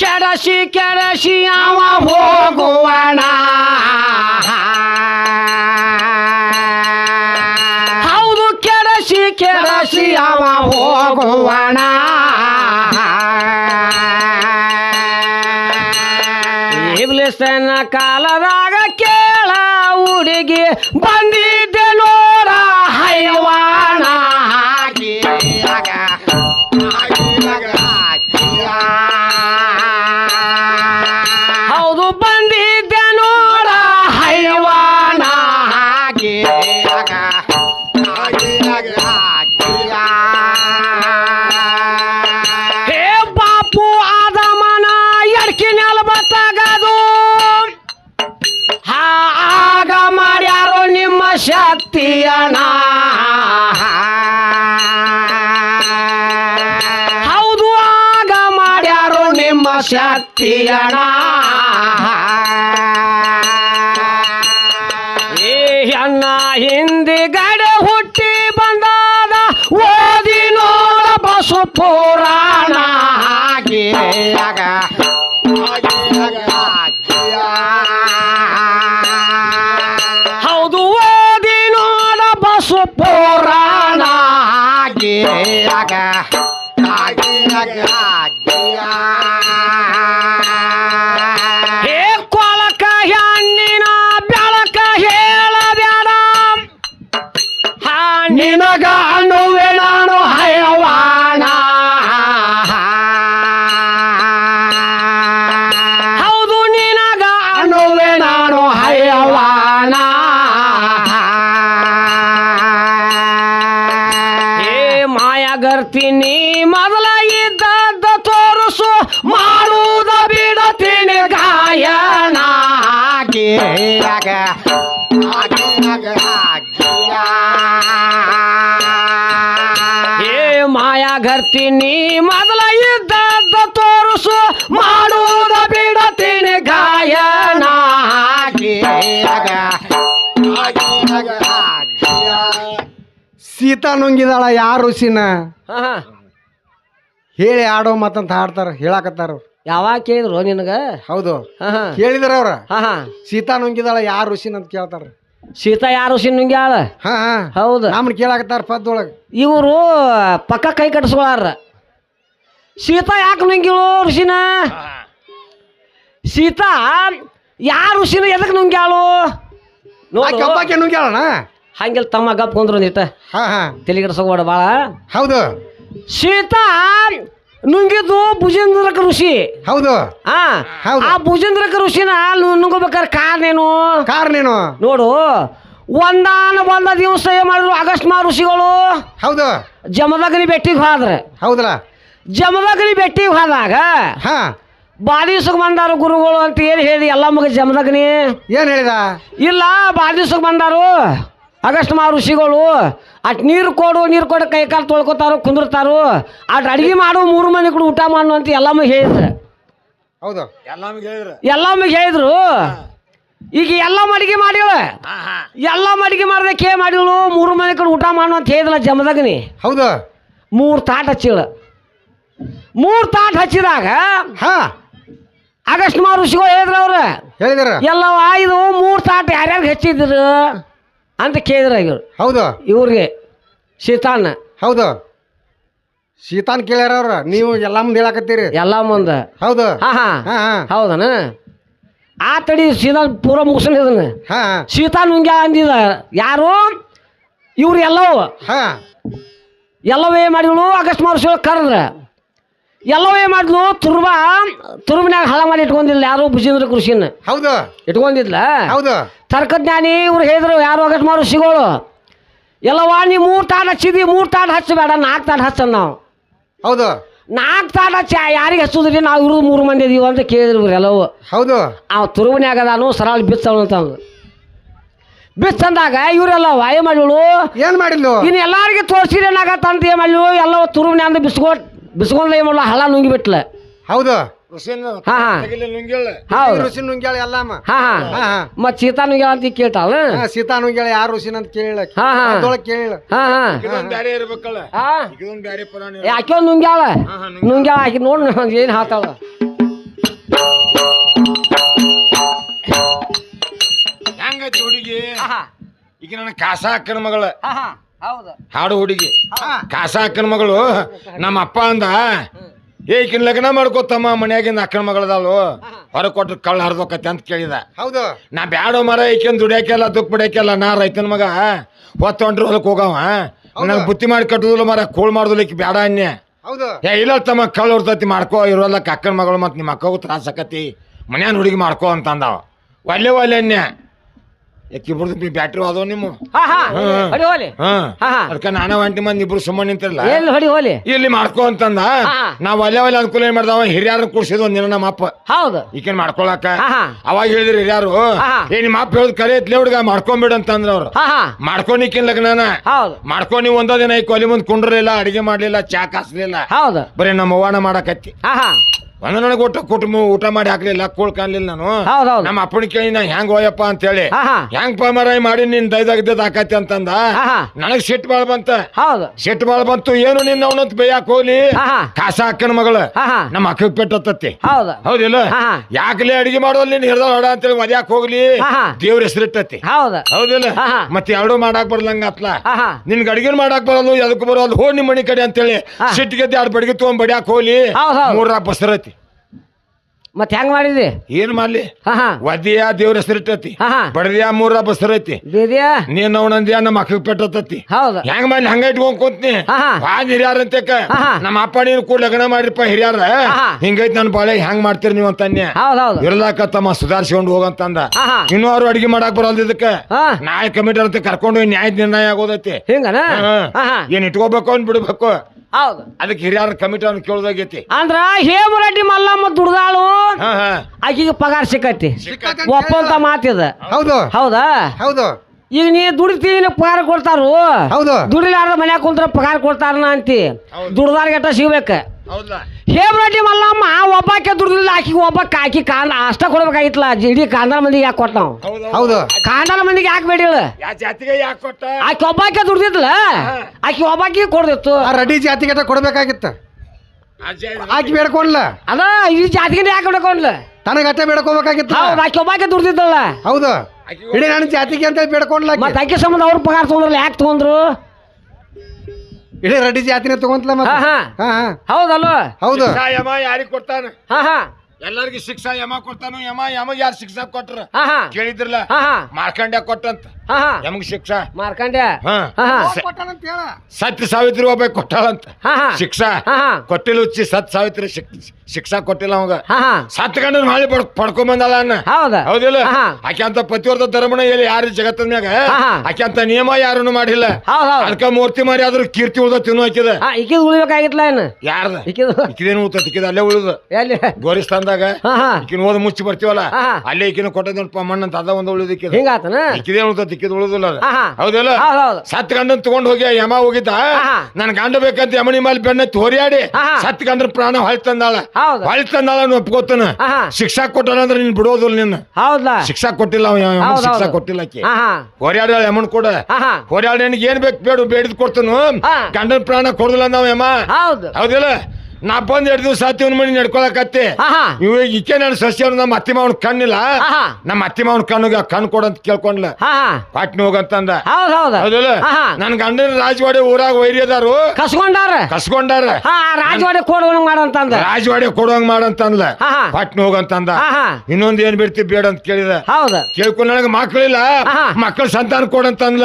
ಕೆಡಸಿ ಕೆಡಸಿ ಅವ ಹೋಗುವಣ. ಹೌದು ಕೆಡಸಿ ಕೆಡಸಿ ಅವ ಹೋಗುವಣ. ಇಬ್ಲಿಸನ ಕಾಲದಾಗ ಹುಡುಗಿ ಬಂದಿದ್ದೆ ಹೌದು, ಆಗ ಮಾಡ್ಯಾರು ನಿಮ್ಮ ಶಕ್ತಿಯಣ ಏ ಅಣ್ಣ, ಹಿಂದಿಗಡೆ ಹುಟ್ಟಿ ಬಂದಾದ ಓದಿ ನೋಡ ಬಸು ಪುರಾಣ ಹಾಗೆಯಾಗ ಹಾಗೆಯಾಗ ಹಾಗೆಯಾಗ ಏ ಮಾಯಾಗರ್ತೀನಿ ಮೊದಲ ಇದ್ದದ್ದ ತೋರಿಸು ಮಾಡುವುದ ಬಿಡತೀನಿ ಗಾಯನ. ಸೀತಾ ನುಂಗಿದಾಳ ಯಾರು ಹಾ. ಹೇಳಿ ಆಡೋ ಮತ್ತಂತ ಹಾಡ್ತಾರ ಹೇಳಾಕತ್ತಾರ ಅವ್ರು. ಯಾವಾಗ ಕೇಳಿದ್ರು ನಿನಗ? ಹೌದು. ಹಾ ಹಾ. ಕೇಳಿದ್ರ ಅವ್ರ. ಹಾ ಹಾ. ಸೀತಾ ನುಂಗಿದಾಳ ಯಾರು ಋಷಿನ ಅಂತ ಕೇಳ್ತಾರ. ಸೀತಾ ಯಾರು ಸಿನ್ನುಂಗ್ಯಾಳ ಹಾ ಹಾ. ಹೌದು. ನಮ್ಮನ್ ಕೇಳಾಕತ್ತಾರ ಪದ್ದೊಳಗ. ಇವರು ಪಕ್ಕ ಕೈ ಕಟ್ಟಿಸ್ಕೊಳಾರ ಸೀತಾ ಯಾಕೆ ನುಂಗಿಳು ಋಷಿನ? ಸೀತಾ ಯಾರು ಋಷಿನ ಎದಕ್ಕೆ ನುಂಗ್ಯಾಳು? ನೋಡಿ. ಕಬ್ಬಾಕೆ ನುಂಗ್ಯಾಳಣ ಹಂಗಿಲ್ ತಮ್ಮ ಗಪ್ಪ ಕುಂದ್ರು ಒಂದಿಷ್ಟ ಹಾ ಹಾ. ತಲೆಗಿಡ್ಸೋಬೇಡ ಭಾಳ ಹೌದು. ಸೀತಾ ನುಂಗಿದ್ದು ಭುಜೇಂದ್ರಕ ಋಷಿ. ಹೌದು. ಆ ಹೌದು. ಆ ಭುಜೇಂದ್ರಕ ಋಷಿನ ನುಂಗಬೇಕಾದ್ರೆ ಕಾರಣ ಕಾರ್ನೇನು? ನೋಡು ಒಂದಾನ ಒಂದ ದಿವಸ ಏನ್ ಮಾಡಿದ್ರು? ಆಗಸ್ಟ್ ಮಾ ಋಷಿಗಳು. ಹೌದು. ಜಮದಗ್ನಿ ಬೆಟ್ಟಿಗೆ ಹೋದ್ರೆ. ಹೌದಲ್ಲ. ಜಮದಗ್ನಿ ಬೆಟ್ಟಿಗೆ ಹೋದಾಗ ಹಾ. ಬಾದಿವ್ಸಕ್ಕೆ ಬಂದಾರು ಗುರುಗಳು ಅಂತ ಏನು ಹೇಳಿ ಎಲ್ಲ ಮಗ ಜಮದಗ್ನಿ? ಏನ್ ಹೇಳಿದ? ಇಲ್ಲ ಬಾದಿವ್ಸಕ್ಕೆ ಬಂದಾರು ಆಗಸ್ಟ್ ಮಾ ಋಷಿಗಳು ಅಟ್ ನೀರು ಕೊಡು ನೀರು ಕೊಡು ಕೈ ಕಾಲು ತೊಳ್ಕೊತಾರು ಕುಂದಿರ್ತಾರು. ಅಟ್ ಅಡಿಗೆ ಮಾಡು ಮೂರು ಮನೆ ಕೂಡ ಊಟ ಮಾಡು ಅಂತ ಎಲ್ಲ ಮಗ ಹೇಳಿದ್ರು. ಹೌದು. ಎಲ್ಲ ಮಗ ಹೇಳಿದ್ರು. ಈಗ ಎಲ್ಲ ಮಡಿಗೆ ಮಾಡಿವ ಎಲ್ಲ ಮಡಿಗೆ ಮಾಡಿದ ಕೇ ಮಾಡಿಳು ಮೂರು ಮನೆ ಕೂಡ ಊಟ ಮಾಡು ಅಂತ ಹೇಳಿದ್ಲ ಜಮದಗ್ನಿ. ಹೌದು. ಮೂರು ತಾಟ್ ಹಚ್ಚಿಳ. ಮೂರು ತಾಟ್ ಹಚ್ಚಿದಾಗ ಹಾ. ಆಗಸ್ಟ್ ಮಾ ಋಷಿಗಳು ಹೇಳಿದ್ರು ಅವ್ರ. ಹೇಳಿದ್ರ. ಎಲ್ಲ ಇದು ಮೂರು ತಾಟ್ ಯಾರ್ಯಾರು ಹಚ್ಚಿದ್ರು? ಅಂತ ಕೇಳಿದ್ರ ಇವ್ರು. ಹೌದು. ಇವ್ರಿಗೆ ಶೀತಾನ್. ಹೌದು. ಶೀತಾನ್ ಕೇಳ್ಯಾರ ಅವ್ರ. ನೀವು ಎಲ್ಲ ಮುಂದೆ ಹೇಳಕತ್ತೀರಿ. ಎಲ್ಲ ಮುಂದೆ. ಹೌದು. ಹಾ ಹಾ. ಹಾ ಹಾ. ಹೌದನ? ಆ ತಡಿ ಸೀತಾ ಪೂರ ಮುಗಿಸ್ನ ಇದನ್ನ ಹಾ ನುಂಗ್ಯ ಅಂದಿದ. ಯಾರು? ಇವ್ರು ಎಲ್ಲವೂ. ಹಾ. ಎಲ್ಲವೇ ಮಾಡಿದ್ಳು ಆಗಸ್ಟ್ ಮಾರ್ಷ ಕರೆದ್ರ. ಎಲ್ಲವೇ ಮಾಡಿದ್ಲು ತುರ್ಬ ತುರ್ಬಿನಾಗ ಹಳ ಮಾಡಿ ಇಟ್ಕೊಂಡಿಲ್ಲ ಯಾರು ಭುಜೇಂದ್ರ ಕೃಷಿನ. ಹೌದು. ಇಟ್ಕೊಂಡಿದ್ಲ? ಹೌದು. ತರ್ಕಜ್ಞಾನಿ ಇವ್ರು ಹೇಳಿದ್ರು ಯಾರು ಆಗಸ್ಟ್ ಮಾರು ಸಿಗೋಳು. ಎಲ್ಲವಾ ನೀ ಮೂರು ತಾಟ್ ಹಚ್ಚಿದಿ ಮೂರು ತಾಟ್ ಹಚ್ಚಬೇಡ ನಾಲ್ಕು ತಾಟ್ ಹಚ್ಚ ನಾವು. ಹೌದು. ನಾಲ್ಕು ತಾಟ್ ಹಚ್ಚಿ ಯಾರಿಗೆ ಹಚ್ಚುದ್ರಿ ನಾವು ಇವ್ರದ್ದು ಮೂರು ಮಂದಿ ಇದೀವಿ ಅಂತ ಕೇಳಿದ್ರು ಇವ್ರು ಎಲ್ಲವು. ಹೌದು. ಅವ ತುರುವನ್ಯಾಗ ಅದಾನು ಸರಳ ಬಿತ್ತವನು ಅಂತಂದು ಬಿತ್ತಂದಾಗ ಇವರೆಲ್ಲ ವಾಯ ಮಾಡಿಳು ಏನ್ ಮಾಡಿದ್ಲು? ಇನ್ನು ಎಲ್ಲಾರಿಗೆ ತೋರಿಸಿರಿ ಏನಾಗತ್ತಂತ ಏನು ಮಾಡಿಳು ಎಲ್ಲ ತುರುವನ್ಯಾಂದ ಬಿಸ್ಕೊಟ್ ಬಿಸ್ಕೊಂಡ್ ಏನು ಮಾಡಲ್ಲ ಹಳ ನುಂಗಿ ಬಿಟ್ಲ ಹೌದು. ಋಷಿ ನುಂಗ್ಯಾಳ. ಹಾ ಹಾ. ಮತ್ ಸೀತಾ ನುಂಗ್ಯಾಳ ಅಂತ ಕೇಳ್ತಾಳ? ಹಾ, ಸೀತಾ ನುಂಗ್ಯಾಳ ಯಾರು ಋಷಿನ ಅಂತ ಕೇಳಿಲ್ಲ ಹಾ, ಹಾ. ಅದ್ರೊಳಗ್ ಕೇಳಿಲ್ಲ. ಹಾ ಹಾ. ಇದೊಂದ್ ಬ್ಯಾರೆ ಇರ್ಬೇಕಲ್ಲ. ಹಾ. ಇದೊಂದ್ ಬ್ಯಾರೆ ಪುರಾಣ ಏ, ಆಕೆ ಒಂದು ನುಂಗ್ಯಾಳ? ನುಂಗ್ಯಾಳ. ಆಕಿ ನೋಡ್ ಏನ್ ಹಾತಾಳ. ಹೆಂಗೈತಿ ಹುಡುಗಿ? ಈಗ ನನ್ನ ಕಾಸ ಅಕ್ಕನ ಮಗಳ ಹೌದು. ಹಾಡು ಹುಡುಗಿ. ಕಾಸ ಅಕ್ಕನ ಮಗಳು. ನಮ್ಮ ಅಪ್ಪ ಅಂದ ಏ ಈಕಿನ ಲಗ್ನ ಮಾಡ್ಕೋತಮ್ಮ ಮನ್ಯಾಗಿಂದ ಅಕ್ಕನ ಮಗಳದಾಳು. ಹೊರ ಕೊಟ್ರೆ ಕಳ್ಳ ಹರಿದೋಕತ್ತೆ ಅಂತ ಕೇಳಿದ. ಹೌದು. ನಾ ಬ್ಯಾಡೋ ಮರ ಈಕಿನ ದುಡಿಯಾಕೆಲ್ಲ ದುಃಖ ಬಿಡಾಕೆಲ್ಲ ನಾ ರೈತನ ಮಗ. ಹೊತ್ತೊಂಡ್ರು ಹೊಲಕ್ಕೆ ಹೋಗವ. ನಂಗೆ ಬುತ್ತಿ ಮಾಡಿ ಕಟ್ಟುದಿಲ್ಲ ಮರ ಕೂಳ್ ಮಾಡುದಿಲ್ಲ ಈಕಿ ಬ್ಯಾಡ ಅನ್ಯ. ಹೌದು. ಏ ಇಲ್ಲ ತಮ್ಮ ಕಳ್ಳ ಹೊರ್ತತಿ ಮಾಡ್ಕೋ ಇರೋಲ್ಲ ಅಕ್ಕನ ಮಗಳು ಮತ್ತು ನಿಮ್ಮ ಅಕ್ಕಗೂ ತ್ರಾಸ ಆಕತಿ ಮನ್ಯಾನ ಹುಡುಗಿ ಮಾಡ್ಕೋ ಅಂತ ಅಂದಾವ ಒಲ್ಲೆ ಒಲ್ಲೆ ಅನ್ಯ. ಯಾಕಿಬ್ರದ್ದು ಬ್ಯಾಟ್ರಿ ಅದಾವ ನಿಮ್ಮ? ಹಾ ಹಾ. ಹಾ. ಹೊಡಿ ಹೋಲಿ. ಹಾ. ಹಾ ಹಾ. ಅದಕ್ಕೆ ನಾನು ಒಂಟಿ ಮಂದಿ ಇಬ್ರು ಸುಮ್ಮನೆ ನಿಂತಿರಲ್ಲ ಎಲ್ಲಿ ಹೊಡಿ ಹೋಲಿ. ಇಲ್ಲಿ ಮಾಡ್ಕೋ ಅಂತಂದ? ಹಾ. ನಾವ್ ಒಲೆ ಒಲೆ ಅನುಕೂಲ ಏನ್ ಮಾಡ್ದಾವ? ಹಿರಿಯರನ್ನ ಕೂಡ್ಸಿದ್ ಒಂದಿನ ನಮ್ಮ ಅಪ್ಪ ಹೌದು. ಈಕೇನ್ ಮಾಡ್ಕೊಳಕ? ಹಾ ಹಾ. ಅವಾಗ ಹೇಳಿದ್ರಿ ಹಿರಿಯರು ಹಾ. ಏ ನಿಮ್ಮ ಅಪ್ಪ ಹೇಳುದ್ ಕರೆ ಐತ್ಲೆ ಹುಡುಗ ಮಾಡ್ಕೊಂಬಿಡು ಅಂತಂದ್ರ ಅವ್ರು. ಹಾ ಹಾ. ಮಾಡ್ಕೊನಿಕಿನ್ ಲಗ್ನನ. ಹೌದು. ಮಾಡ್ಕೊ ನೀವು ಒಂದೋ ದಿನ ಈ ಕೊಲಿ ಮುಂದ್ ಕುಂಡ್ರಲಿಲ್ಲ ಅಡಿಗೆ ಮಾಡ್ಲಿಲ್ಲ ಚಾ ಕಾಸ್ಲಿಲ್ಲ. ಹೌದು. ಬರೀ ನಮ್ಮ ಅವ್ವನ ಮಾಡಕತ್ತಿ. ಹಾ ಹಾ. ಒಂದ ನನಗೆ ಊಟ ಕುಟುಂಬ ಊಟ ಮಾಡಿ ಹಾಕ್ಲಿಲ್ಲ ಕೋಳ್ ಕಾಣ್ಲಿಲ್ಲ ನಾನು. ಹೌದು ನಮ್ಮ ಅಪ್ಪನ ಕೇಳಿ ನಾ ಹೆಂಗ್ ಹೋಯಪ್ಪ ಅಂತ ಹೇಳಿ ಹಾ ಹಾ. ಹೆಂಗ್ ಪಾಮರಾಯಿ ಮಾಡಿ ನಿನ್ ದೈದಾಗದ ಹಾಕತಿ ಅಂತಂದ. ಹಾ ಹಾ. ನನಗ್ ಸಿಟ್ಟು ಬಾಳ್ ಬಂತ. ಹೌದು. ಸಿಟ್ಟು ಬಾಳ್ ಬಂತು ಏನು ನಿನ್ನ ಅವನಂತ ಬೇಯಾಕ್ ಹೋಗ್ಲಿ. ಹಾ ಹಾ. ಕಾಸ ಅಕ್ಕನ ಮಗಳ. ಹಾ ಹಾ. ನಮ್ಮ ಅಕ್ಕಗ್ ಪೆಟ್ಟತ್ತತಿ ಹೌದು. ಹೌದಿಲ್ಲ? ಹಾ, ಹಾ. ಯಾಕಲೇ ಅಡಿಗೆ ಮಾಡೋಲ್ ನಿನ್ ಹಿಡ್ದ ಹೊಡ ಅಂತೇಳಿ ಮದ್ಯಾಕ್ ಹೋಗ್ಲಿ. ಹಾ, ಹಾ. ದೇವ್ರ ಹೆಸರಿಟ್ಟತಿ ಹೌದು. ಹೌದಿಲ್ಲ? ಹಾ, ಹಾ. ಮತ್ತೆ ಎರಡು ಮಾಡಾಕ್ ಬರ್ಲಂಗ ಅತ್ಲ ಹಾ ಹಾ. ನಿನ್ಗೆ ಅಡಿಗೆ ಮಾಡಾಕ್ ಬರಲ್ಲ ಎದಕ್ ಬರೋದು ಹೋ ನಿಮ್ಮ ಮನಿ ಕಡೆ ಅಂತೇಳಿ. ಹಾ. ಸಿಟ್ಟಿಗೆ ಎರಡು ಬಡಿಗೆ ತೊಗೊಂಡ್ ಬಡಿಯಾಕ್ ಹೋಗ್ಲಿ. ಹೌದ್ ಹೌದ್. ಮೂರ ಬಸರತಿ ಮತ್ತೆ ಹೆಂಗ್ ಮಾಡಿದ್ರಿ ಏನ್ ಮಾಡ್ಲಿ? ಹಾ ಹಾ. ವದಿಯ ದೇವ್ರ ಹೆಸರಿಟ್ಟತಿ ಹಾ ಹಾ. ಬಡದಿಯ ಮೂರ ಬಸರ ಐತಿ. ನೀನ್ ಅವನಂದ್ಯಾ ನಮ್ಮ ಅಕ್ಕಗ್ ಪೆಟ್ಟತತಿ ಹೌದು. ಹೆಂಗ್ ಮಾಡಿ ಹಂಗ ಇಟ್ಕೊಂಡ್ ಕುಂತಿ ಹಾ, ಹಾ. ಬಾಳ್ ಹಿರಿಯಾರ ಅಂತೇಕ ಹಾ, ಹಾ. ನಮ್ಮ ಅಪ್ಪ ನೀನ್ ಕೂಡ ಲಗ್ನ ಮಾಡಿರಪ್ಪ ಹಿರಿಯಾರ. ಹಿಂಗೈತಿ ನನ್ನ ನನ್ ಬಾಳೆ ಹೆಂಗ್ ಮಾಡ್ತೀರಿ ನೀವು ಅಂತನ್ಯ. ಹೌದು ಹೌದು. ಇರ್ಲಾಕ ತಮ್ಮ ಸುಧಾರಿಸ್ಕೊಂಡು ಹೋಗಂತಂದ. ಹಾ ಹಾ. ಇನ್ನೂ ಅವ್ರು ಅಡಿಗೆ ಮಾಡಕ್ ಬರಲ್ದ ಇದಕ್ಕ? ಹಾ. ಕಮಿಟಿ ಅಂತ ಕರ್ಕೊಂಡು ಹೋಗಿ ನ್ಯಾಯ ನಿರ್ಣಯ ಆಗೋದೈತಿ. ಹಿಂಗನ? ಹಾ. ಹಾ. ಹಾ ಏನ್ ಇಟ್ಕೋಬೇಕು ಅನ್ ಬಿಡ್ಬೇಕು. ಹೌದು. ಅದಕ್ಕೆ ಹಿರಿಯರ ಕಮಿಟಿ ಅವ್ನು ಕೇಳ್ದಾಗೈತಿ. ಅಂದ್ರ ಹೇಮರೆಡ್ಡಿ ಮಲ್ಲಮ್ಮ ದುಡ್ದಾಳು ಹಾ ಹಾ. ಆಕಿಗೆ ಪಗಾರ ಸಿಕ್ಕತಿ. ಒಪ್ಪಂತ ಮಾತಿದ ಹೌದು. ಹೌದಾ? ಹೌದು. ಈಗ ನೀ ದುಡಿತೀನಿ ಪಗಾರ ಕೊಡ್ತಾರು. ಹೌದು. ದುಡಿಲಾರ್ದ ಮನ್ಯಾಗ ಕುಂತ್ರ ಪಗಾರ ಕೊಡ್ತಾರ ಅಂತಿ. ದುಡ್ದಾರ ಗಟ್ಟ ಸಿಗ್ಬೇಕ. ಹೌದಾ? ಹೇಮರೆಡ್ಡಿ ಮಲ್ಲಮ್ಮ ಒಬ್ಬಾಕೆ ದುಡ್ದಿಲ್ಲ ಆಕಿ ಒಬ್ಬಕ್ಕೆ ಆಕಿ ಕಾಂದ ಅಷ್ಟ ಕೊಡ್ಬೇಕಾಗಿತ್ತಲ್ಲ ಇಡೀ ಕಾಂದಾರ ಮಂದಿಗೆ ಯಾಕೆ ಕೊಟ್ಟ ನಾವು ಹೌದು. ಕಾಂದಾರ ಮಂದಿಗೆ ಯಾಕೆ ಬೇಡಿಲ್ಲ? ಯಾ ಜಾತಿಗೆ ಯಾಕೆ ಕೊಟ್ಟ? ಆಕಿ ಒಬ್ಬಾಕೆ ದುಡ್ದಿದ್ಲ? ಆಕಿ ಒಬ್ಬಾಕಿ ಕೊಡ್ದಿತ್ತು. ಆ ರೆಡಿ ಜಾತಿಗೆ ಕೊಡ್ಬೇಕಾಗಿತ್ತ. ಆಕಿ ಬೇಡ್ಕೊಂಡ್ಲ? ಅದ ಈ ಜಾತಿಗೆ ಯಾಕೆ ಬಿಡ್ಕೊಂಡ್ಲ? ತನಗ ಅಟ್ಟೆ ಬೇಡ್ಕೋಬೇಕಾಗಿತ್ತು. ಹೌದು ಆಕಿ ಒಬ್ಬಾಕೆ ದುಡ್ದಿದ್ದಲ್ಲ. ಹೌದು. ಇಡೀ ನಾನು ಜಾತಿಗೆ ಅಂತ ಬೇಡ್ಕೊಂಡ್ಲ. ಮತ್ತೆ ಆಕಿ ಸಂಬಂಧ ಅವ್ರ ಪಗಾರ ತಗೊಂಡ್ರಲ್ಲ ಯಾಕೆ ತಗೊಂಡ್ರು? ಇಡೀ ರೆಡ್ಡಿ ಜಾತಿನೇ ತಗೊಂತಲ ಹಾ ಮತ್ತೆ ಹಾ. ಹಾ ಹಾ. ಹೌದಲ್ವ? ಹೌದು. ಶಿಕ್ಷಾ ಯಮ ಯಾರಿಗ್ ಕೊಡ್ತಾನ? ಹಾ ಹಾ. ಎಲ್ಲರಿಗೂ ಶಿಕ್ಷಾ ಯಮ ಕೊಡ್ತಾನು. ಯಮ ಯಮ ಯಾರು ಶಿಕ್ಷಾ ಕೊಟ್ರ? ಹಾ ಹಾ. ಕೇಳಿದ್ರಲ್ಲ? ಹಾ ಹಾ. ಮಾರ್ಕಂಡ್ಯ ಕೊಟ್ಟಂತ. ಹಾ ಹಾ. ಯಮಗ್ ಶಿಕ್ಷಾ? ಮಾರ್ಕಂಡ್ಯ. ಹಾ. ಹಾ ಹಾ. ಕೊಟ್ಟಾನಂತ ಹೇಳ. ಸತ್ಯ ಸಾವಿತ್ರಿ ಒಬ್ಬ ಕೊಟ್ಟಾಳಂತ. ಹಾ ಹಾ. ಶಿಕ್ಷಾ? ಹಾ ಹಾ. ಕೊಟ್ಟಿಲ್ಲ ಉಚ್ಚಿ ಸತ್ ಸಾವಿತ್ರಿ ಶಿಕ್- ಶಿಕ್ಷಾ ಕೊಟ್ಟಿಲ್ಲ ಅವಾಗ. ಹಾ ಹಾ. ಸತ್ ಗಂಡನ ಮಾಡಿ ಪಡ್ ಪಡ್ಕೊಂಡ್ ಅನ್ನ. ಹೌದ. ಹೌದಿಲ್ಲ? ಹಾ. ಆಕೆ ಅಂತ ಪತಿವರ್ತ ಧರ್ಮನ ಎಲ್ಲಿ ಯಾರು ಜಗತ್ತಿನ ಮ್ಯಾಗ? ಹಾ, ಹಾ. ಆಕೆ ಅಂತ ನಿಯಮ ಯಾರನ್ನು ಮಾಡಿಲ್ಲ. ಹೌದ್ ಹೌದ್. ಅದಕ್ಕ ಮೂರ್ತಿ ಮಾರಿ ಆದ್ರೂ ಕೀರ್ತಿ ಉಳ್ದ ತಿನ್ನು ಹಾಕಿದ ಹಾ ಇಕ್ಕಿದ್ ಉಳಿಬೇಕಾಗಿತ್ತಲ್ಲ ಏನು? ಯಾರ್ದ? ಇಕ್ಕಿದು ಇಕ್ಕಿದೇನು ಉಳ್ತ ಇಕ್ಕಿದ ಅಲ್ಲೇ ಉಳಿದ. ಎಲ್ಲಿ? ಗೋರಿಸ್ತಾನ್ದಾಗ ಹಾ ಹಾ. ಈಕಿನ ಓದ್ ಮುಚ್ಚಿ ಬರ್ತೀವಲ್ಲ? ಹಾ. ಅಲ್ಲೇ ಈಕಿನ ಕೊಟ್ಟದ ಮಣ್ಣಂತ ಅಂತ ಅದ ಒಂದು ಉಳಿದಿಕ್ಕಿದ ಹಿಂಗಾತನ? ಇಕ್ಕಿದೇನು ಉಳ್ತ ಇಕ್ಕಿದ ಉಳಿದಿಲ್ಲ ಅದು. ಹಾ ಹಾ. ಹೌದಲ್ಲ? ಹೌದ್ ಹೌದ್. ಸತ್ ಗಂಡನ್ ತಗೊಂಡ್ ಹೋಗಿ ಯಮ ಹೋಗಿದ್ದ? ಹಾ. ನನ್ ಗಂಡ ಬೇಕಂತ ಯಮನಿ ಮೇಲೆ ಬೆನ್ನ ತೋರಿಯಾಡಿ ಹಾ, ಹಾ. ಸತ್ ಗಂಡ್ರ ಪ್ರಾಣ ಹೊಳ್ ತಂದಾಳ ಹೌದ್. ಹೊಳ್ ತಂದಾಳ ನೀನ್ ಒಪ್ಕೋತಾನ. ಹಾ ಹಾ. ಶಿಕ್ಷಾ ಕೊಟ್ಟಾಳ ಅಂದ್ರೆ ನೀನ್ ಬಿಡೋದಿಲ್ಲ ನಿನ್ನ. ಶಿಕ್ಷಾ ಕೊಟ್ಟಿಲ್ಲ ಅವ ಯಮನ್ ಹೌದ್ ಶಿಕ್ಷಾ ಹೌದ್. ಕೊಟ್ಟಿಲ್ಲ ಆಕಿ. ಹಾ ಹಾ. ಹೊರ್ಯಾಡ ಯಮನ್ ಕೊಡ. ಹಾ ಹಾ. ಹೊರ್ಯಾಡ ನಿನಗೆ ಏನ್ ಬೇಕು ಬೇಡ ಬೇಡಿದ್ ಕೊಡ್ತಾನು. ಹಾ. ಗಂಡನ ಪ್ರಾಣ ಕೊಡುದಿಲ್ಲ ನಾವ್ ಯಮ. ಹೌದು. ಹೌದಿಲ್ಲ? ನಾ ಬಂದ್ ಎರಡು ದಿವಸ ಆತಿ ಮನಿ ನಡ್ಕೊಳಕತ್ತಿ. ಹಾ ಹಾ. ಇವ ಈಕೆ ನನ್ನ ಸಸ್ಯ ನಮ್ಮ ಅತ್ತಿ ಮಾವನ್ ಕಣ್ಣಿಲ್ಲ. ನಮ್ಮ ಅತ್ತಿ ಮಾವನ್ ಕಣ್ಣಿಗೆ ಕಣ್ ಕೊಡಂತ ಕೇಳ್ಕೊಂಡ್ಲ. ಹಾ ಹಾ. ಪಾಟ್ನಿ ಹೋಗಂತಂದ. ಹೌದ್ ಹೌದ್. ಹೌದಲ್ಲ? ನನ್ ಗಂಡನ ರಾಜವಾಡಿ ಊರಾಗ ವೈರಿ ಅದಾರು ಕಸ್ಕೊಂಡಾರ ಕಸ್ಕೊಂಡಾರ ಹಾ ರಾಜವಾಡಿ ಕೊಡುವ ಮಾಡಂತಂದ. ರಾಜವಾಡಿ ಕೊಡುವಂಗ ಮಾಡಂತಂದ್ಲ. ಪಾಟ್ನಿ ಹೋಗಂತಂದ. ಇನ್ನೊಂದ್ ಏನ್ ಬಿಡ್ತಿ ಬೇಡ ಅಂತ ಕೇಳಿದ. ಹೌದ. ಕೇಳ್ಕೊಂಡ್ ನನಗೆ ಮಕ್ಳಿಲ್ಲ. ಹಾ. ಮಕ್ಕಳ ಸಂತಾನ ಕೊಡಂತಂದ್ಲ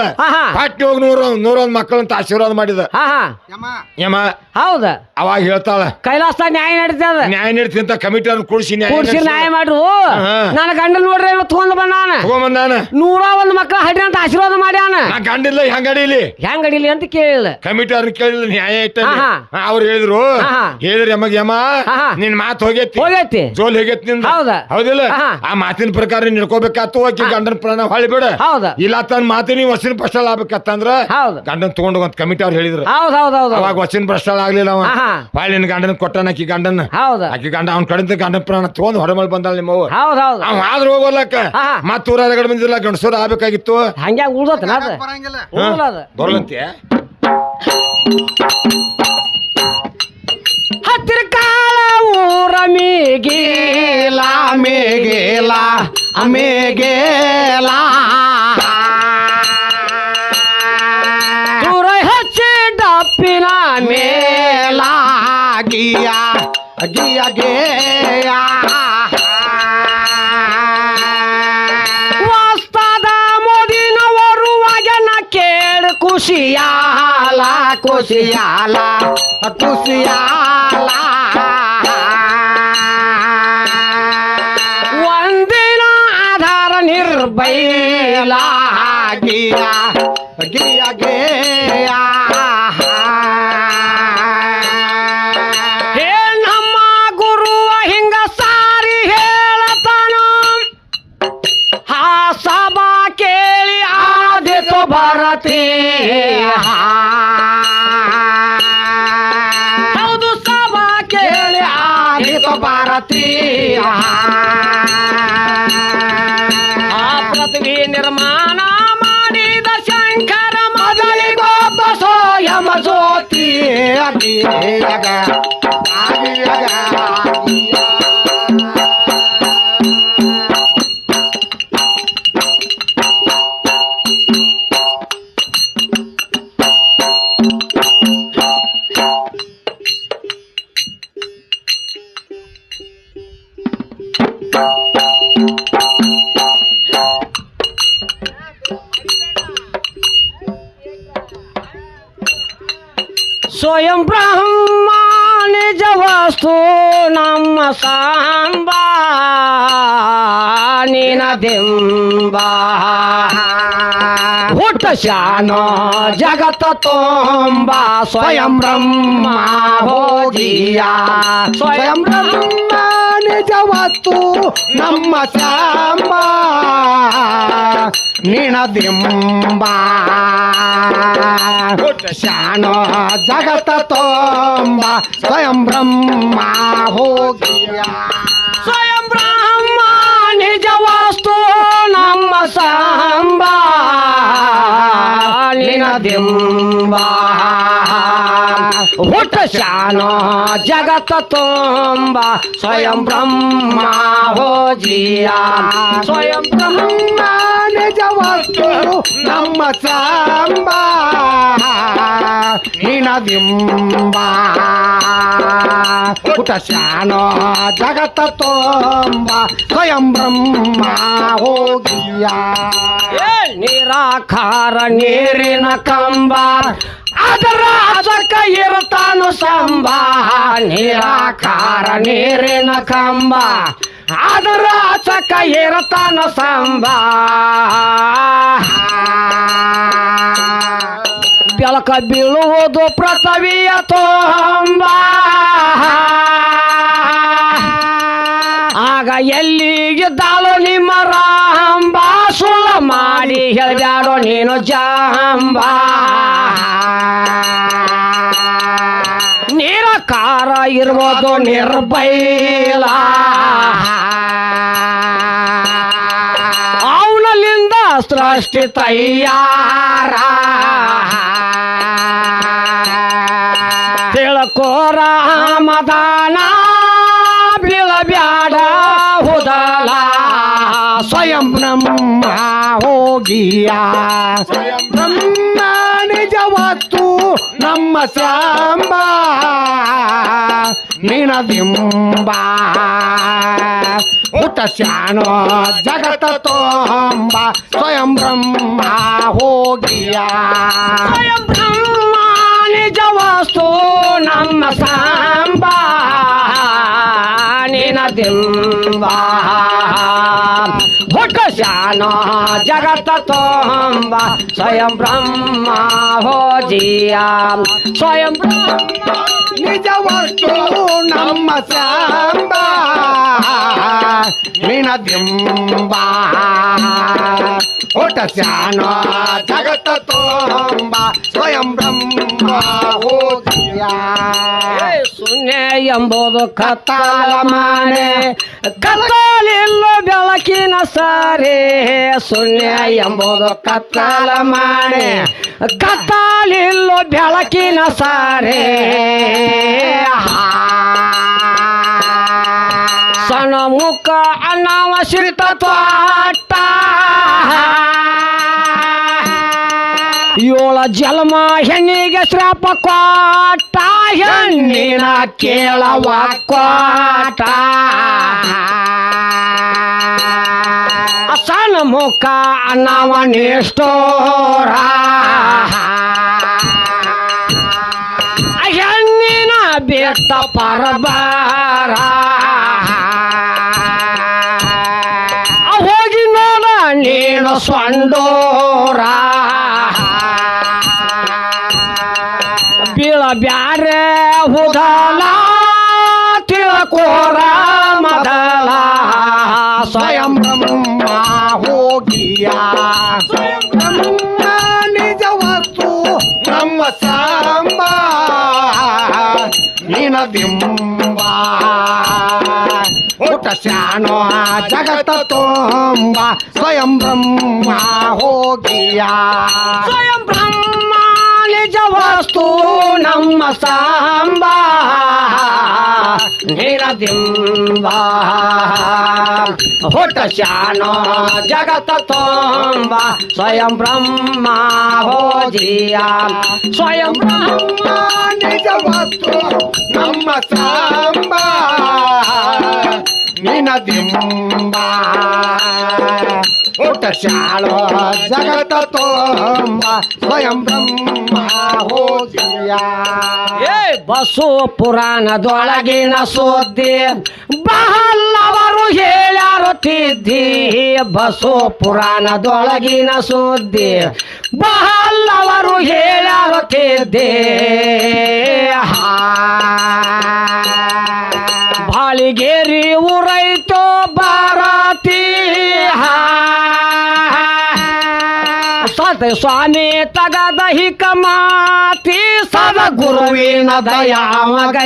ಪಾಟ್ನಿ ಹೋಗಿ ನೂರ ನೂರೊಂದ್ ಮಕ್ಕಳಂತ ಆಶೀರ್ವಾದ ಮಾಡಿದ. ಯಮ್ಮ ಯಮ. ಹೌದ. ಅವಾಗ ಹೇಳ್ತಾಳ ಕೈಲಾಸದಾಗ ನ್ಯಾಯ ನಡೀತದ ನ್ಯಾಯ ನೀಡ್ತಿ ಅಂತ ಕಮಿಟಿ ಅವ್ರನ್ನ ಕೂಡಿಸಿ ನ್ಯಾಯ ಕೂಡ್ಸಿ ನ್ಯಾಯ ಮಾಡ್ರು. ನನ್ನ ಗಂಡ ನೋಡ್ರಿ ಇವತ್ತು ತಗೊಂಡ್ ಬಂದಾನ ತಗೊಂಬಂದಾನ ನೂರ ಒಂದ್ ಮಕ್ಳ ಹಡಿ ಅಂತ ಆಶೀರ್ವಾದ ಮಾಡ್ಯಾನ ನಾ ಗಂಡಿಲ್ಲ ಹೆಂಗಡಿಲಿ ಹೆಂಗ್ ಅಡಿಲಿ ಅಂತ ಕೇಳಿಲ್ಲ. ಕಮಿಟಿ ಅವ್ರನ್ನ ಕೇಳಿಲ್ಲ ನ್ಯಾಯ ಇಟ್ಟ ಆಹಾ. ಅವ್ರು ಹೇಳಿದ್ರು ಆಹಾ. ಹೇಳಿದ್ರಿ ಯಮಗ್ ಯಮ ಆಹಾ. ನಿನ್ ಮಾತು ಹೋಗೈತಿ. ಹೋಗೈತಿ. ಜೋಲ್ ಹೋಗೈತಿ ನಿಂದ. ಹೌದಾ? ಹೌದಿಲ್ಲ? ಆಹಾ. ಆ ಮಾತಿನ ಪ್ರಕಾರ ನೀನ್ ನಡ್ಕೋಬೇಕಾತು ಆಕಿ ಗಂಡನ ಪ್ರಾಣ ಹೊಳಿ ಬಿಡ ಹೌದ? ಇಲ್ಲ ತನ್ನ ಮಾತು ನೀವು ವಸಿನ ಪ್ರಶ್ನೆ ಆಗ್ಬೇಕತ್ತಂದ್ರ ಹೌದು. ಗಂಡನ್ ತಗೊಂಡು ಅಂತ ಕಮಿಟಿ ಅವ್ರು ಹೇಳಿದ್ರು. ಹೌದ್ ಹೌದ್ ಹೌದ್ ಅವಾಗ ವಸಿನ ಪ್ರಶ್ನೆ ಆಗ್ಲಿಲ್ಲ ಅವ. ಆಹಾ. ಹೊಳ್ಳಿ ನಿನ್ ಗಂಡನ ಕೊಟ್ಟಾನ ಆಕಿ ಗಂಡನ ಹೌದ. ಆಕಿ ಗಂಡ ಅವ್ನ ಕಡೆ ಗಂಡನ ಪ್ರಾಣ ತಗೊಂಡ್ ಹೊರಮಲ್ ಬಂದಾಳ ನಿಮ್ಮವ್ವ. ಹೌದ್ ಹೌದ್. ಅವ್ ಆದ್ರೂ ಹೋಗೋಲ್ಲಕ್ಕ ಹಾ. ಮತ್ತ ಊರಾದ ಕಡೆ ಬಂದಿಲ್ಲ ಗಂಡಸೂರ ಆಗ್ಬೇಕಾಗಿತ್ತು. ಹಂಗ್ಯಾಗ ಉಳ್ದತ್ತನ ಅದ. ಬರಂಗಿಲ್ಲ? ಉಳ್ದಲ್ಲ ಅದ. ಬರ್ಲಂತೆ ಹತ್ತಿರ ಕಾಲ ಊರ ಮೇಗೇಲ ಮೇಗೇಲ ಅಮೇಗೇಲ ದೂರ ಹಚ್ಚಿ ಡಪ್ಪಿನ ಮೇಲ. ಗಿಯ ಗಿಯ ಗೇಯ. ವಾಸ್ತದ ಮೋದಿನವರುವಾಗ ಕೇಳ ಖುಷಿಯಾಲ ಖುಷಿಯಾಲ ಖುಷಿಯಾಲ ಒಂದಿನ ಆಧಾರ ನಿರ್ಬೈಲ ಸ್ವಯಂ ಬ್ರಹ್ಮ ನಿಜ ವಸ್ತು ನಮ್ಮ ಸಾಂಬ ನಿನದೆಂಬ ಹುಟ್ಟ ಶಾನ, ಜಗತ್ತ ತೊಂಬ, ಸ್ವಯಂ ಬ್ರಹ್ಮ ಹೋಗಿಯ ಸ್ವಯಂ ಬ್ರಹ್ಮ ನಿಜವತ್ತು ನಮ್ಮ ಸಾಂಬ ನಿಣದಿಂಬ ಶಾನ ಜಗತ ತೊಂಬ, ಸ್ವಯಂ ಬ್ರಹ್ಮ ಹೋಗಿಯ? ಸ್ವಯಂ ಬ್ರಹ್ಮ, ನಿಜ ವಸ್ತು, ನಮ್ಮ ಸಾಂಬ, ನಿನದೆಂಬ. ಹುಟ್ಟ ಶಾನ, ಜಗತ್ತ ತುಂಬ. ಸ್ವಯಂ ಬ್ರಹ್ಮ ಹೋಜಿಯ ಸ್ವಯಂ ಬ್ರಹ್ಮ ನಿಜವಾಸ್ತು ನಮ್ಮ ಸಾಂಬ. ನಿಣದಿಂಬ ಪುಟ ಶಾನ ಜಗತ ತೋಂಬ. ಸ್ವಯಂ ಬ್ರಹ್ಮ ಹೋಗಿಯ. ನಿರಾಕಾರ ನೀರಿನ ಕಂಬ. ಅದರ ಅದಕ್ಕ ಇರ್ತಾನು ಸಂಬ. ನಿರಾಕಾರ ನೀರಿನ ಕಂಬ. ಅದರ ಅಚಕ ಇರ್ತಾನು ಸಂಬ. ಬೆಳಕ ಬೀಳುವುದು ಪ್ರಸವಿಯ ತೋಂಬ. ಆಗ ಎಲ್ಲಿಗಿದ್ದಾಳು ನಿಮ್ಮ ರಾಂಬ? ಸುಳ್ಳ ಮಾಡಿ ಹೇಳಬ್ಯಾಡೋ ನೀನು ಜಾಂಬ. ನಿರಕಾರ ಇರ್ಬೋದು ನಿರ್ಬೈಲ. ಅವನಲ್ಲಿಂದ ಸೃಷ್ಟಿ ತಯ್ಯಾರ ತಿಳ್ಕೋರ ಮದಾನ ಬೀಳಬ್ಯಾಡ ಹುದಲ ಸ್ವಯಂ ಬ್ರಹ್ಮ ಹೋಗಿಯ ಬ್ರಹ್ಮ ನಿಜವತ್ತು ನಮ್ಮ ಸಾಂಬ ನಿಣದಿಂಬ ಊಟ ಶಾನೋ ಜಗತ ತೊಂಬ ಸ್ವಯಂ ಬ್ರಹ್ಮ ಹೋಗಿಯ ಸ್ವಯಂ ಬ್ರಹ್ಮ ನಿಜ ವಸ್ತು ನಮ್ಮ ಸಾಂಬ ನಿನದಿಂಬ ಹುಟ್ಟ ಶಾನ ಜಗತ್ತ ತೊಂಬ ಸ್ವಯಂ ಬ್ರಹ್ಮ ಭೋಜಿಯ ಸ್ವಯಂ ಬ್ರಹ್ಮ ನಿಜವತ್ತು ನಮ್ಮ ಸಾಂಬ ಒಟ್ಟ ಶಾನ ಜಗತ್ತ ತೋಂಬ ಸ್ವಯಂ ಬ್ರಹ್ಮ ಶೂನ್ಯ ಎಂಬುದು ಕತ್ತಾಲ ಮಾನೆ. ಕತ್ತಲಿಲ್ಲ ಬೆಳಕಿನ ಸಾರಿ. ಶೂನ್ಯ ಎಂಬುದು ಕತ್ತಾಲ ಮಾನೆ. ಕತ್ತಲಿಲ್ಲ ಬೆಳಕಿನ ಸಾರಿ. ಸಣ್ಣ ಮುಖ ಅನಾವಶ್ರಿತ ತ್ವಾಟ ಏಳ ಜಲಮ ಹೆಣ್ಣಿಗೆ ಶ್ರಾಪ ಕೊಟ್ಟ, ಹೆಣ್ಣಿನ ಕೇಳವ ಕೊಟ್ಟ. ಅಸನ ಮುಖ ಅನ್ನವ ನಿಷ್ಠೋರ ಹೆಣ್ಣಿನ ಬೆಟ್ಟ ಪರಬಾರ ನಿನ ದಿಂಬ ಊಟ ಶಾನೋ ಜಗತ್ತ ತೋಂಬ ಸ್ವಯಂ ಬ್ರಹ್ಮ ಹೋಗಿಯ ಸ್ವಯಂ ಬ್ರಹ್ಮ ನಿಜ ವಸ್ತು ನಮ್ಮ ಸಾಂಬ. ನಿರದಿಂಬ. ಹೊಟ್ಟ ಶಾನೋ ಜಗತ ತೋಂಬ. ಸ್ವಯಂ ಬ್ರಹ್ಮ ಹೋಜಿಯ ಸ್ವಯಂ ಬ್ರಹ್ಮ ನಿಜವಾಸ್ತು ನಮ್ಮ ಸಾಂಬ. ನಿನ ದಿಂಬ ಊಟ ಶಾಳೋ ಜಗತ ತೋಂಬ ಸ್ವಯಂ ಬ್ರಹ್ಮ ಹೋಗಿಯ ಏ, ಬಸು ಪುರಾಣದೊಳಗಿನ ಸುದ್ದಿ ಬಹಳವರು ಹೇಳ್ಯಾರು ತಿದ್ದಿ ಬಸು ಪುರಾಣದೊಳಗಿನ ಸುದ್ದಿ ಬಹಳವರು ಹೇಳ್ಯಾರು ತಿದ್ದಿ ಸ್ವಾಮಿ ತಗದ ಹಿಕ ಮಾತಿ ಸದ ಗುರುವಿನ ದಯಾಮಗೈತಿ.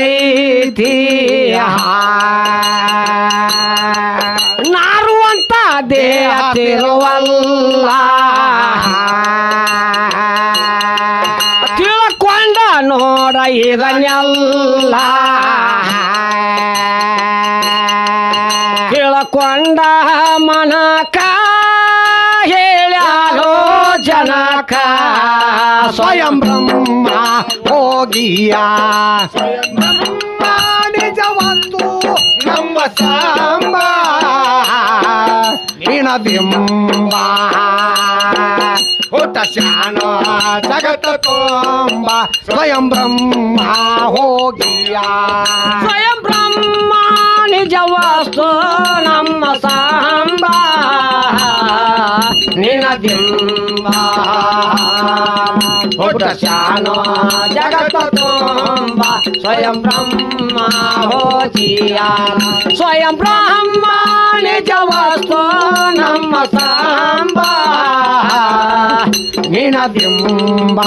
ನಾರುವಂತ ದೇಹ ತಿರುವಲ್ಲ. ತಿಳ್ಕೊಂಡ ನೋಡ ಇದನ್ನೆಲ್ಲ. ತಿಳ್ಕೊಂಡ ಮನಕ ಜನಕ ಸ್ವಯಂ ಬ್ರಹ್ಮ ಹೋಗಿಯ? ಸ್ವಯಂ ಬ್ರಹ್ಮ ನಿಜ ವಸ್ತು ನಮ್ಮ ಸಾಂಬ ನಿನ ಬಿಂಬ ಶಾನ ಜಗತ ಜಗತ್ತ ಸ್ವಯಂ ಬ್ರಹ್ಮ ಹೋಗಿಯ? ಸ್ವಯಂ ಬ್ರಹ್ಮ ನಿಜ ವಸ್ತು ನಮ್ಮ ಸಾಂಬ ನಿನದಿಂಬ ಹುಟ್ಟ ಶಾನೋ ಜಗತ್ತ ತುಂಬ ಸ್ವಯಂ ಬ್ರಹ್ಮ ಹೋಜಿಯ ಸ್ವಯಂ ಬ್ರಹ್ಮ ನಿಜ ವಸ್ತು ನಮ್ಮ ಸಾಂಬ ನಿನ ಬಿಂಬ